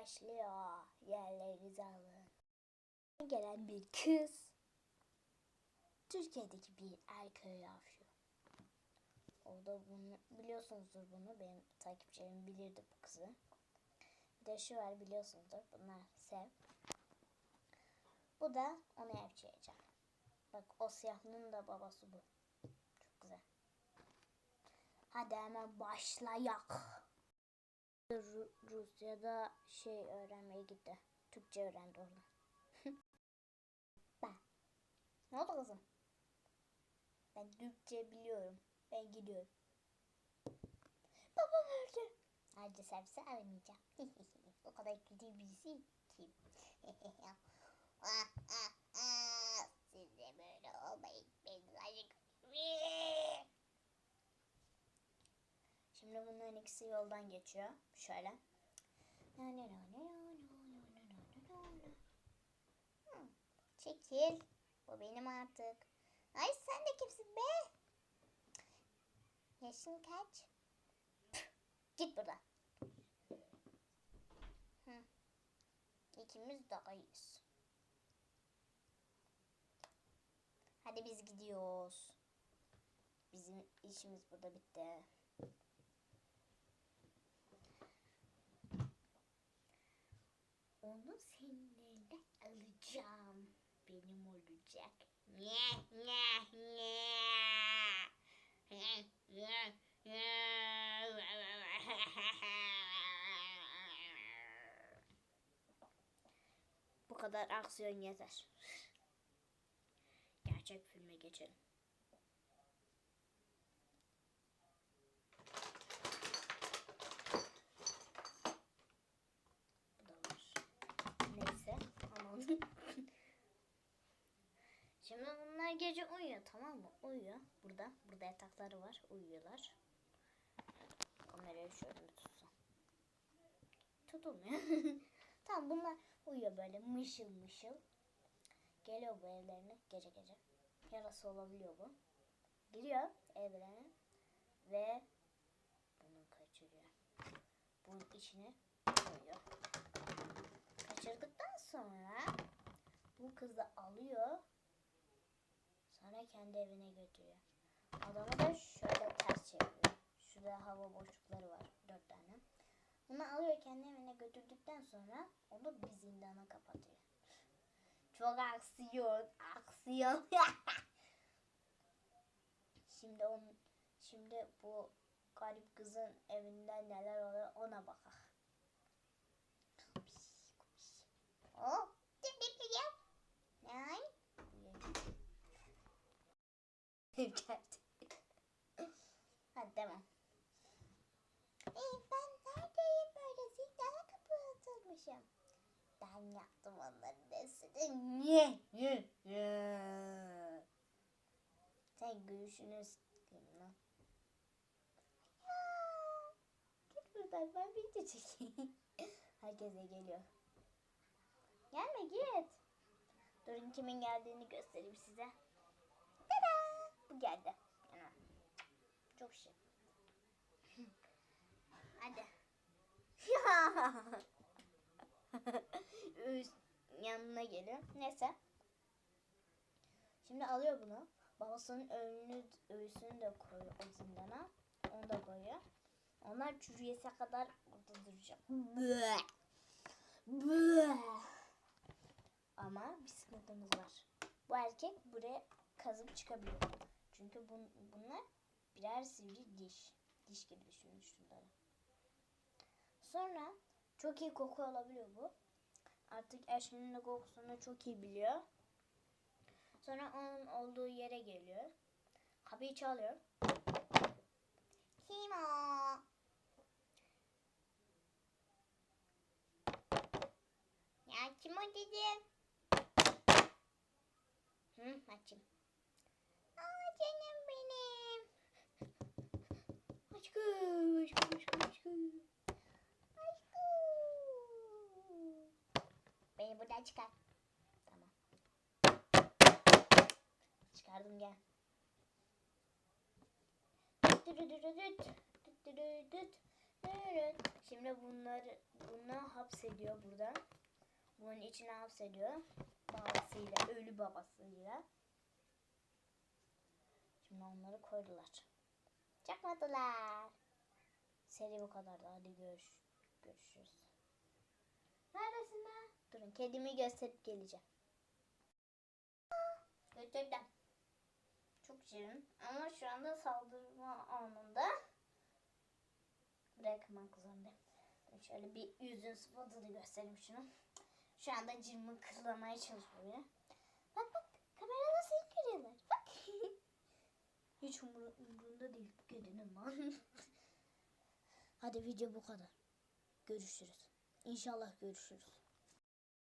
başlıyor. Yerlerinizi alın. Gelen bir kız. Türkiye'deki bir erkeğe yavşıyor. O da bunu biliyorsunuzdur bunu. Benim takipçilerim bilirdi bu kızı. Bir de şu var biliyorsunuzdur. Bunlar sev. Bu da onu yapacak. Bak o siyahlının da babası bu. Çok güzel. Hadi hemen başlayak. Ru- Rusya'da şey öğrenmeye gitti. Türkçe öğrendi orada. ben. Ne oldu kızım? Ben Türkçe biliyorum. Ben gidiyorum. Babam öldü. Ayrıca servise aramayacağım. o kadar kötü birisi kim? Siz de böyle olmayın. Ben sadece Şimdi bunların ikisi yoldan geçiyor. Şöyle. Hmm, Çekil. Bu benim artık. Ay sen de kimsin be? Yaşın kaç? Git buradan. Hı. İkimiz daha iyiyiz. Hadi biz gidiyoruz. Bizim işimiz burada bitti. Olacak. Ne ne ne. Bu kadar aksiyon yeter. Gerçek filme geçelim. Bu da var. Neyse. Aman. Şimdi bunlar gece uyuyor tamam mı? Uyuyor. Burada. Burada yatakları var. Uyuyorlar. Kamerayı şöyle bir tutsam. Tutulmuyor. tamam bunlar uyuyor böyle mışıl mışıl. Geliyor bu evlerine gece gece. Yarası olabiliyor bu. Giriyor evlerine ve bunu kaçırıyor. Bunun içine koyuyor. Kaçırdıktan sonra bu kızı alıyor. Sonra kendi evine götürüyor. Adamı da şöyle ters çeviriyor. Şurada hava boşlukları var. Dört tane. Bunu alıyor kendi evine götürdükten sonra onu bir zindana kapatıyor. Çok aksiyon, aksiyon. şimdi on, şimdi bu garip kızın evinden neler oluyor ona bakar. Oh, Geldi. Hadi devam. Ee, ben neredeyim böyle zindana kapatılmışım. Ben yaptım onların hepsini. Nye, nye, nye. Sen gülüşünü. Ya, Git buradan ben video çekeyim. Herkese geliyor. Gelme git. Durun kimin geldiğini göstereyim size. Tada! Bu geldi. Ana. Çok şık. Hadi. Yanına geliyor. Neyse. Şimdi alıyor bunu. Babasının önünü, öğüsünü de koyuyor o zindana. Onu da koyuyor. Onlar çürüyese kadar orada duracak. Ama bir sıkıntımız var. Bu erkek buraya kazıp çıkabiliyor. Çünkü bun, bunlar birer sivri diş. Diş gibi düşünün şunları. Sonra çok iyi koku alabiliyor bu. Artık eşinin de kokusunu çok iyi biliyor. Sonra onun olduğu yere geliyor. Kapıyı çalıyor. Kim o? Ya kim o dedim? Hı, açayım. Beni buradan çıkar. Tamam. Çıkardım gel. Şimdi bunları bunu hapsediyor burada. Bunun içine hapsediyor. Babasıyla, ölü babasıyla. Şimdi onları koydular. Çakmadılar. Seri bu kadardı. Hadi görüş, görüşürüz. Neredesin lan? Durun kedimi gösterip geleceğim. Götürdüm. Çok şirin ama şu anda saldırma anında bırakmak zorundayım. Şöyle bir yüzün sıfatını göstereyim şunu. Şu anda cırmı kırlamaya çalışıyor. Bak bak kamerada seni görüyorlar. Bak. Hiç umur, umurunda değil bu kedinin lan. Hadi video bu kadar. Görüşürüz. İnşallah görüşürüz.